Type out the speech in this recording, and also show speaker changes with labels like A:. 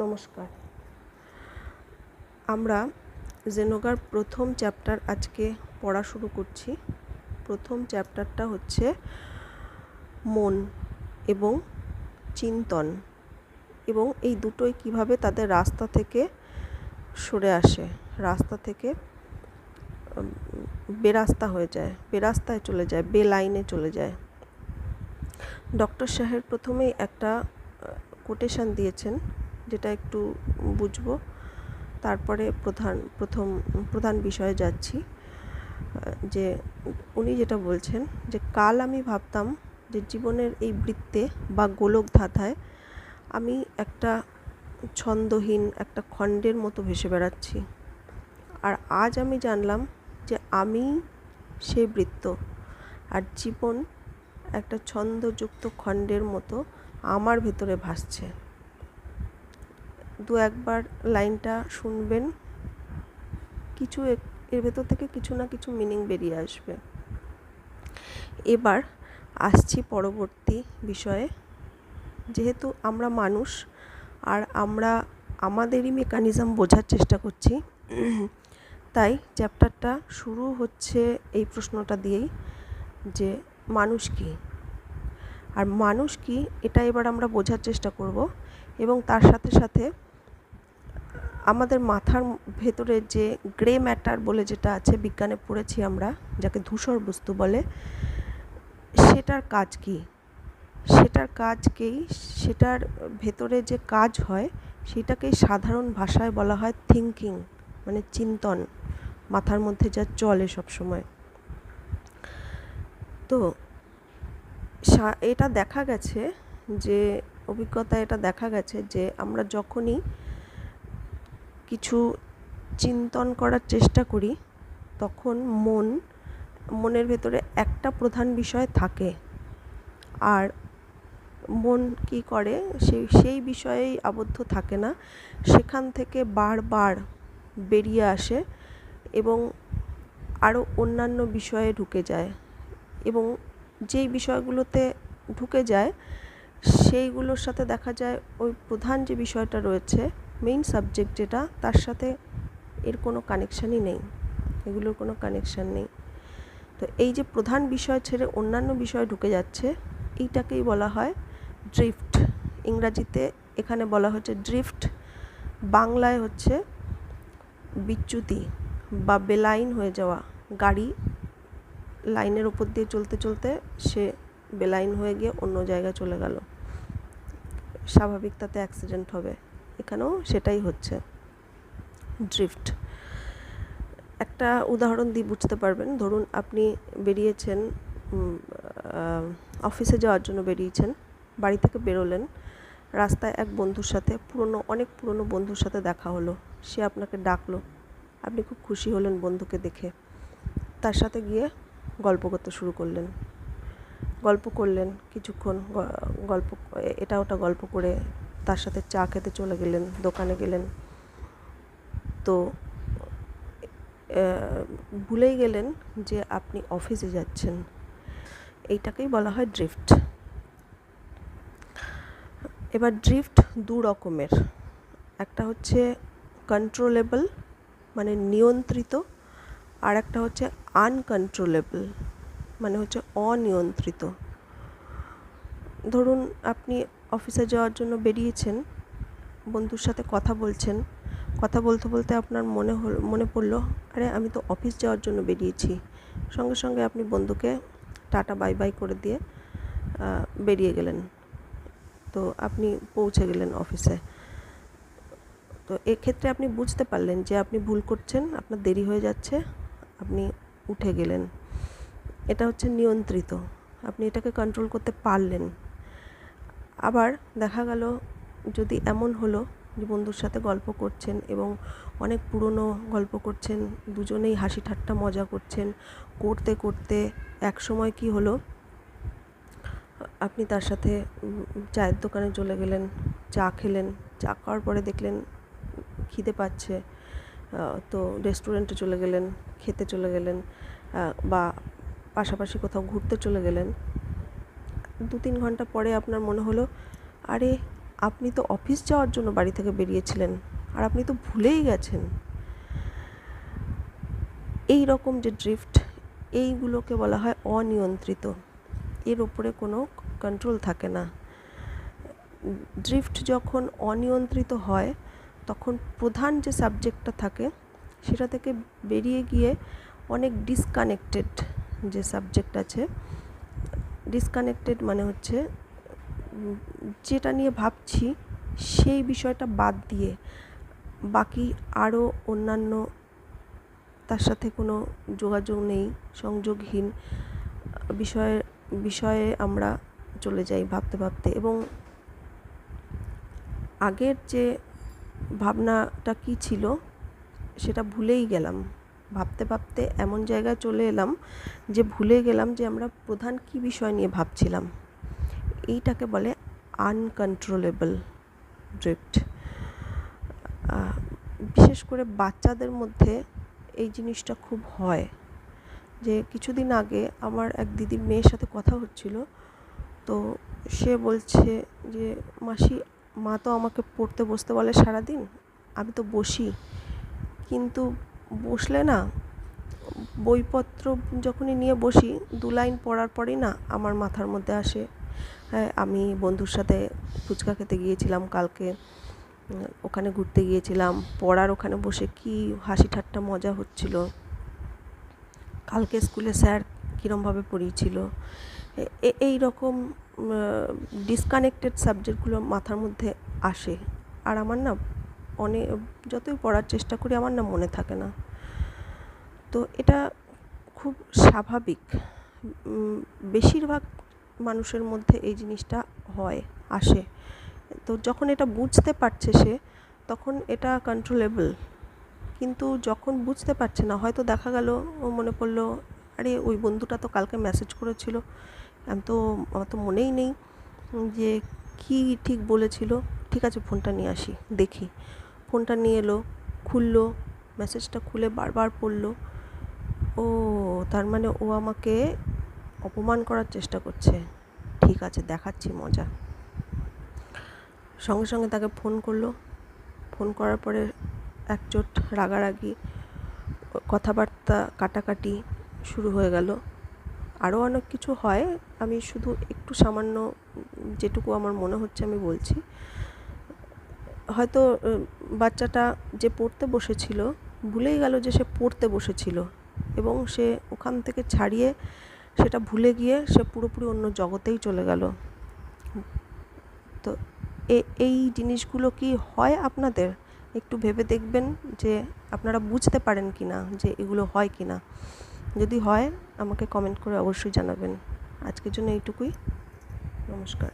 A: নমস্কার। আমরা জেনোগার প্রথম চ্যাপ্টার আজকে পড়া শুরু করছি। প্রথম চ্যাপ্টারটা হচ্ছে মন এবং চিন্তন এবং এই দুটোই কীভাবে তাদের রাস্তা থেকে সরে আসে, রাস্তা থেকে বেরাস্তা হয়ে যায়, বেরাস্তায় চলে যায় বে লাইনে চলে যায়। ডক্টর সাহেব প্রথমেই একটা কোটেশন দিয়েছেন যেটা একটু বুঝব। তারপরে প্রধান, প্রথম, প্রধান বিষয়ে যাচ্ছি। যে উনি যেটা বলছেন যে, কাল আমি ভাবতাম যে জীবনের এই বৃত্তে বা গোলক ধাঁধায় আমি একটা ছন্দহীন, একটা খণ্ডের মতো ভেসে বেড়াচ্ছি। আর আজ আমি জানলাম যে আমি সেই বৃত্ত আর জীবন একটা ছন্দযুক্ত খণ্ডের মতো আমার ভেতরে ভাসছে। দু একবার লাইনটা শুনবেন, কিছু এর ভেতর থেকে কিছু না কিছু মিনিং বেরিয়ে আসবে। এবার আসছি পরবর্তী বিষয়ে। যেহেতু আমরা মানুষ আর আমরা, আমাদেরই মেকানিজম বোঝার চেষ্টা করছি, তাই চ্যাপ্টারটা শুরু হচ্ছে এই প্রশ্নটা দিয়েই যে মানুষ কী? আর মানুষ কি, এটা এবার আমরা বোঝার চেষ্টা করব এবং তার সাথে সাথে আমাদের মাথার ভেতরে যে গ্রে ম্যাটার বলে যেটা আছে, বিজ্ঞানে পড়েছি আমরা, যাকে ধূসর বস্তু বলে, সেটার কাজ কি? সেটার কাজকেই সেটার ভেতরে যে কাজ হয় সেটাকেই সাধারণ ভাষায় বলা হয় থিঙ্কিং মানে চিন্তন, মাথার মধ্যে যা চলে সব সময় তো এটা দেখা গেছে যে অভিজ্ঞতা এটা দেখা গেছে যে, আমরা যখনই কিছু চিন্তন করার চেষ্টা করি, তখন মন, মনের ভেতরে একটা প্রধান বিষয় থাকে। আর মন কি করে সেই সেই বিষয়েই আবদ্ধ থাকে না। সেখান থেকে বারবার বেরিয়ে আসে এবং আরও অন্যান্য বিষয়ে ঢুকে যায়। এবং যেই বিষয়গুলোতে ঢুকে যায়, সেইগুলোর সাথে দেখা যায় ওই প্রধান যে বিষয়টা রয়েছে মেইন সাবজেক্ট যেটা তার সাথে এর কোনো কানেকশানই নেই। এগুলোর কোনো কানেকশান নেই। তো এই যে প্রধান বিষয় ছেড়ে অন্যান্য বিষয় ঢুকে যাচ্ছে, এইটাকেই বলা হয় ড্রিফট ইংরাজিতে এখানে বলা হচ্ছে ড্রিফট বাংলায় হচ্ছে বিচ্যুতি বা বেলাইন হয়ে যাওয়া। গাড়ি লাইনের ওপর দিয়ে চলতে চলতে সে বেলাইন হয়ে গিয়ে অন্য জায়গায় চলে গেল। স্বাভাবিক তাতে অ্যাক্সিডেন্ট হবে। এখানেও সেটাই হচ্ছে। ড্রিফট। একটা উদাহরণ দিয়ে বুঝতে পারবেন। ধরুন আপনি বেরিয়েছেন অফিসে যাওয়ার জন্য বেরিয়েছেন, বাড়ি থেকে বেরোলেন, রাস্তায় এক বন্ধুর সাথে, পুরনো, অনেক পুরনো বন্ধুর সাথে দেখা হলো, সে আপনাকে ডাকলো, আপনি খুব খুশি হলেন বন্ধুকে দেখে। তার সাথে গিয়ে গল্প করতে শুরু করলেন। গল্প করলেন, কিছুক্ষণ গল্প এটা ওটা গল্প করে তার সাথে চা খেতে চলে গেলেন, দোকানে গেলেন। তো ভুলেই গেলেন যে আপনি অফিসে যাচ্ছেন। এইটাকেই বলা হয় ড্রিফট। এবার ড্রিফট দু রকমের। একটা হচ্ছে কন্ট্রোলেবল মানে নিয়ন্ত্রিত, আর একটা হচ্ছে আনকন্ট্রোলেবল মানে হচ্ছে অনিয়ন্ত্রিত। ধরুন আপনি অফিসে যাওয়ার জন্য বেরিয়েছেন। বন্ধুর সাথে কথা বলছেন। কথা বলতে বলতে আপনার মনে হল, মনে পড়ল, আরে, আমি তো অফিস যাওয়ার জন্য বেরিয়েছি। সঙ্গে সঙ্গে আপনি বন্ধুকে টাটা, বাই বাই করে দিয়ে বেরিয়ে গেলেন। তো আপনি পৌঁছে গেলেন অফিসে তো এক্ষেত্রে আপনি বুঝতে পারলেন যে আপনি ভুল করছেন, আপনার দেরি হয়ে যাচ্ছে, আপনি উঠে গেলেন। এটা হচ্ছে নিয়ন্ত্রিত। আপনি এটাকে কন্ট্রোল করতে পারলেন। আবার দেখা গেল যদি এমন হলো যে বন্ধুর সাথে গল্প করছেন এবং অনেক পুরনো গল্প করছেন, দুজনেই হাসি ঠাট্টা মজা করছেন, করতে করতে এক সময় কি হলো? আপনি তার সাথে চায়ের দোকানে চলে গেলেন, চা খেলেন, চা খাওয়ার পরে দেখলেন খিদে পাচ্ছে তো রেস্টুরেন্টে চলে গেলেন, খেতে চলে গেলেন বা পাশাপাশি কোথাও ঘুরতে চলে গেলেন। দু তিন ঘণ্টা পরে আপনার মনে হলো, আরে, আপনি তো অফিস যাওয়ার জন্য বাড়ি থেকে বেরিয়েছিলেন, আর আপনি তো ভুলেই গেছেন। এই রকম যে ড্রিফট এইগুলোকে বলা হয় অনিয়ন্ত্রিত। এর ওপরে কোনো কন্ট্রোল থাকে না। ড্রিফট যখন অনিয়ন্ত্রিত হয়, তখন প্রধান যে সাবজেক্টটা থাকে, সেটা থেকে বেরিয়ে গিয়ে অনেক ডিসকানেক্টেড যে সাবজেক্ট আছে ডিসকানেক্টেড মানে হচ্ছে যেটা নিয়ে ভাবছি সেই বিষয়টা বাদ দিয়ে বাকি আরও অন্যান্য তার সাথে কোনো যোগাযোগ নেই, সংযোগহীন বিষয়ে বিষয়ে আমরা চলে যাই ভাবতে ভাবতে। এবং আগের যে ভাবনাটা কী ছিল সেটা ভুলেই গেলাম। ভাবতে ভাবতে এমন জায়গায় চলে এলাম যে ভুলে গেলাম যে আমরা প্রধান কী বিষয় নিয়ে ভাবছিলাম। এইটাকে বলে আনকন্ট্রোলেবল ড্রিফট বিশেষ করে বাচ্চাদের মধ্যে এই জিনিসটা খুব হয় যে কিছুদিন আগে আমার এক দিদির মেয়ের সাথে কথা হচ্ছিল, তো সে বলছে যে, মাসি, মা তো আমাকে পড়তে বসতে বলে সারাদিন, আমি তো বসি। কিন্তু বসলে না, বইপত্র যখনই নিয়ে বসি, দু লাইন পড়ার পরেই না আমার মাথার মধ্যে আসে হ্যাঁ আমি বন্ধুর সাথে ফুচকা খেতে গিয়েছিলাম কালকে, ওখানে ঘুরতে গিয়েছিলাম, পড়ার ওখানে বসে কি হাসি ঠাট্টা মজা হচ্ছিল। কালকে স্কুলে স্যার কীরমভাবে পড়িয়েছিল এই রকম ডিসকানেক্টেড সাবজেক্টগুলো মাথার মধ্যে আসে। আর আমার না অনেক যতই পড়ার চেষ্টা করি আমার না মনে থাকে না। তো এটা খুব স্বাভাবিক। বেশিরভাগ মানুষের মধ্যে এই জিনিসটা হয়, আসে। তো যখন এটা বুঝতে পারছে সে, তখন এটা কন্ট্রোলেবল কিন্তু যখন বুঝতে পারছে না, হয়তো দেখা গেল, ও মনে পড়ল, আরে, ওই বন্ধুটা তো কালকে মেসেজ করেছিল। আমি তো, আমার তো মনেই নেই যে কী ঠিক বলেছিল। ঠিক আছে, ফোনটা নিয়ে আসি, দেখি। ফোনটা নিয়ে এলো, খুললো মেসেজটা খুলে বারবার পড়ল। ও, তার মানে ও আমাকে অপমান করার চেষ্টা করছে। ঠিক আছে, দেখাচ্ছি মজা। সঙ্গে সঙ্গে তাকে ফোন করল। ফোন করার পরে একচোট রাগারাগি, কথাবার্তা কাটাকাটি শুরু হয়ে গেল। আরও অনেক কিছু হয়, আমি শুধু একটু সামান্য যেটুকু আমার মনে হচ্ছে আমি বলছি। হয়তো বাচ্চাটা যে পড়তে বসেছিল, ভুলেই গেল যে সে পড়তে বসেছিল এবং সে ওখান থেকে ছাড়িয়ে সেটা ভুলে গিয়ে সে পুরোপুরি অন্য জগতেই চলে গেল। তো এই জিনিসগুলো কি হয় আপনাদের? একটু ভেবে দেখবেন যে আপনারা বুঝতে পারেন কি না যে এগুলো হয় কি না যদি হয়, আমাকে কমেন্ট করে অবশ্যই জানাবেন। আজকের জন্য এইটুকুই। নমস্কার।